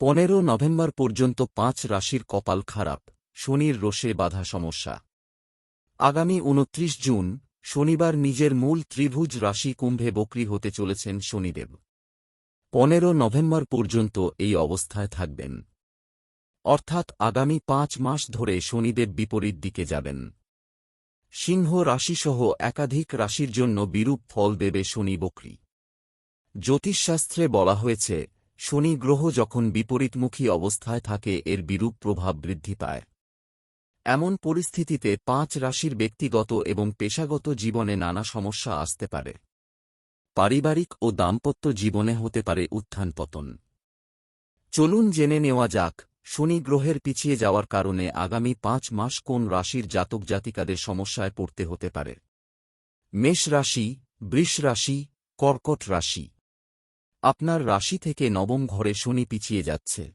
পনেরো নভেম্বর পর্যন্ত পাঁচ রাশির কপাল খারাপ, শনির রোষে বাধা সমস্যা। আগামী উনত্রিশ জুন, শনিবার নিজের মূল ত্রিভুজ রাশি কুম্ভে বক্রি হতে চলেছেন শনিদেব। পনেরো নভেম্বর পর্যন্ত এই অবস্থায় থাকবেন। অর্থাৎ আগামী পাঁচ মাস ধরে শনিদেব বিপরীত দিকে যাবেন। সিংহ রাশিসহ একাধিক রাশির জন্য বিরূপ ফল দেবে শনি বক্রি। জ্যোতিষশাস্ত্রে বলা হয়েছে শনি গ্রহ যখন বিপরীতমুখী অবস্থায় থাকে, এর বিরূপ প্রভাব বৃদ্ধি পায়। এমন পরিস্থিতিতে পাঁচ রাশির ব্যক্তিগত এবং পেশাগত জীবনে নানা সমস্যা আসতে পারে। পারিবারিক ও দাম্পত্য জীবনে হতে পারে উত্থান পতন। চলুন জেনে নেওয়া যাক, শনি গ্রহের পিছিয়ে যাওয়ার কারণে আগামী পাঁচ মাস কোন রাশির জাতক জাতিকাদের সমস্যায় পড়তে হতে পারে? মেষ রাশি, বৃষ রাশি, কর্কট রাশি। আপনার রাশি থেকে নবম ঘরে শনি পিছিয়ে যাচ্ছে।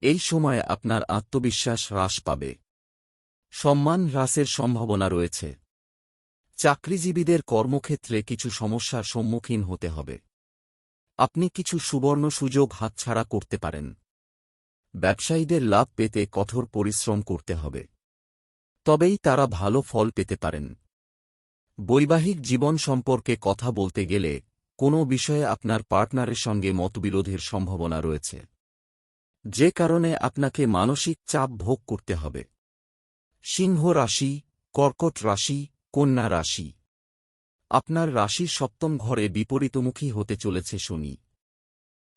এই সময়ে আপনার আত্মবিশ্বাস হ্রাস পাবে। সম্মান হ্রাসের সম্ভাবনা রয়েছে। চাকরিজীবীদের কর্মক্ষেত্রে কিছু সমস্যার সম্মুখীন হতে হবে। আপনি কিছু সুবর্ণ সুযোগ হাতছাড়া করতে পারেন। ব্যবসায়ীদের লাভ পেতে কঠোর পরিশ্রম করতে হবে। তবেই তারা ভালো ফল পেতে পারেন। বৈবাহিক জীবন সম্পর্কে কথা বলতে গেলে কোনো বিষয়ে আপনার পার্টনারের সঙ্গে মতবিরোধের সম্ভাবনা রয়েছে। যে কারণে আপনাকে মানসিক চাপ ভোগ করতে হবে। সিংহ রাশি, কর্কট রাশি, কন্যা রাশি। আপনার রাশির সপ্তম ঘরে বিপরীতমুখী হতে চলেছে শনি।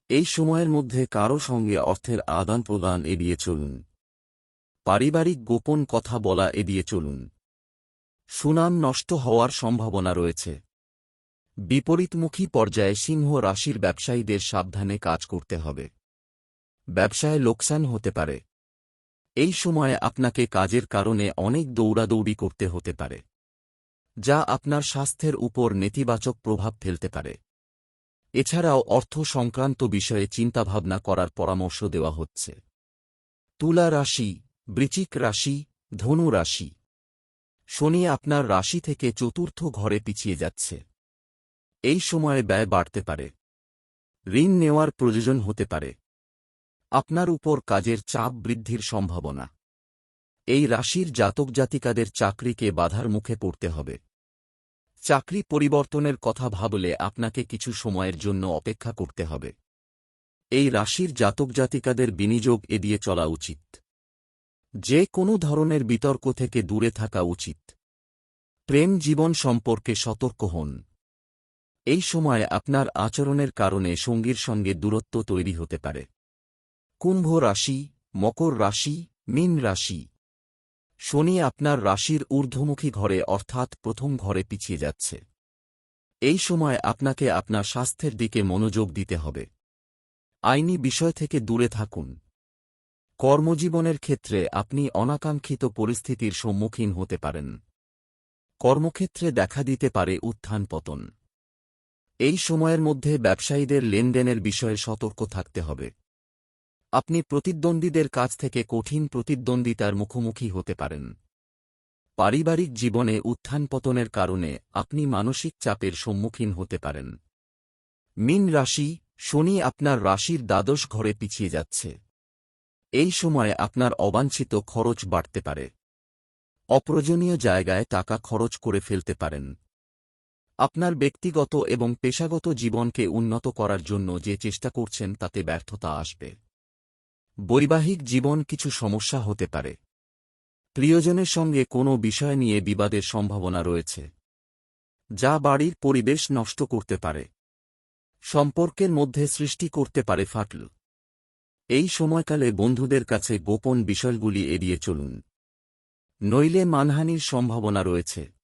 এই সময়ের মধ্যে কারও সঙ্গে অর্থের আদান প্রদান এড়িয়ে চলুন। পারিবারিক গোপন কথা বলা এড়িয়ে চলুন। সুনাম নষ্ট হওয়ার সম্ভাবনা রয়েছে। বিপরীতমুখী পর্যায়ে সিংহ রাশির ব্যবসায়ীদের সাবধানে কাজ করতে হবে। ব্যবসায় লোকসান হতে পারে। এই সময়ে আপনাকে কাজের কারণে অনেক দৌড়াদৌড়ি করতে হতে পারে, যা আপনার স্বাস্থ্যের উপর নেতিবাচক প্রভাব ফেলতে পারে। এছাড়াও অর্থ সংক্রান্ত বিষয়ে চিন্তাভাবনা করার পরামর্শ দেওয়া হচ্ছে। তুলা রাশি বৃচিক রাশি, ধনু রাশি। শনি আপনার রাশি থেকে চতুর্থ ঘরে পিছিয়ে যাচ্ছে। এই সময়ে ব্যয় বাড়তে পারে। ঋণ নেওয়ার প্রয়োজন হতে পারে। আপনার উপর কাজের চাপ বৃদ্ধির সম্ভাবনা। এই রাশির জাতক জাতিকাদের চাকরিকে বাধার মুখে পড়তে হবে। চাকরি পরিবর্তনের কথা ভাবলে আপনাকে কিছু সময়ের জন্য অপেক্ষা করতে হবে। এই রাশির জাতক জাতিকাদের বিনিয়োগ এড়িয়ে চলা উচিত। যে কোনো ধরনের বিতর্ক থেকে দূরে থাকা উচিত। প্রেম জীবন সম্পর্কে সতর্ক হন। এই সময় আপনার আচরণের কারণে সঙ্গীর সঙ্গে দূরত্ব তৈরি হতে পারে। কুম্ভ রাশি, মকর রাশি, মীন রাশি। শনি আপনার রাশির ঊর্ধ্বমুখী ঘরে অর্থাৎ প্রথম ঘরে পিছিয়ে যাচ্ছে। এই সময় আপনাকে আপনার স্বাস্থ্যের দিকে মনোযোগ দিতে হবে। আইনি বিষয় থেকে দূরে থাকুন। কর্মজীবনের ক্ষেত্রে আপনি অনাকাঙ্ক্ষিত পরিস্থিতির সম্মুখীন হতে পারেন। কর্মক্ষেত্রে দেখা দিতে পারে উত্থান পতন। এই সময়ের মধ্যে ব্যবসায়ীদের লেনদেনের বিষয়ে সতর্ক থাকতে হবে। আপনি প্রতিদ্বন্দ্বীদের কাছ থেকে কঠিন প্রতিদ্বন্দ্বিতার মুখোমুখি হতে পারেন। পারিবারিক জীবনে উত্থান পতনের কারণে আপনি মানসিক চাপের সম্মুখীন হতে পারেন। মিন রাশি, শনি আপনার রাশির দ্বাদশ ঘরে পিছিয়ে যাচ্ছে। এই সময়ে আপনার অবাঞ্ছিত খরচ বাড়তে পারে। অপ্রয়োজনীয় জায়গায় টাকা খরচ করে ফেলতে পারেন। আপনার ব্যক্তিগত এবং পেশাগত জীবনকে উন্নত করার জন্য যে চেষ্টা করছেন তাতে ব্যর্থতা আসবে। বৈবাহিক জীবন কিছু সমস্যা হতে পারে। প্রিয়জনের সঙ্গে কোনো বিষয় নিয়ে বিবাদের সম্ভাবনা রয়েছে, যা বাড়ির পরিবেশ নষ্ট করতে পারে, সম্পর্কের মধ্যে সৃষ্টি করতে পারে ফাটল। এই সময়কালে বন্ধুদের কাছে গোপন বিষয়গুলি এড়িয়ে চলুন। নইলে মানহানির সম্ভাবনা রয়েছে।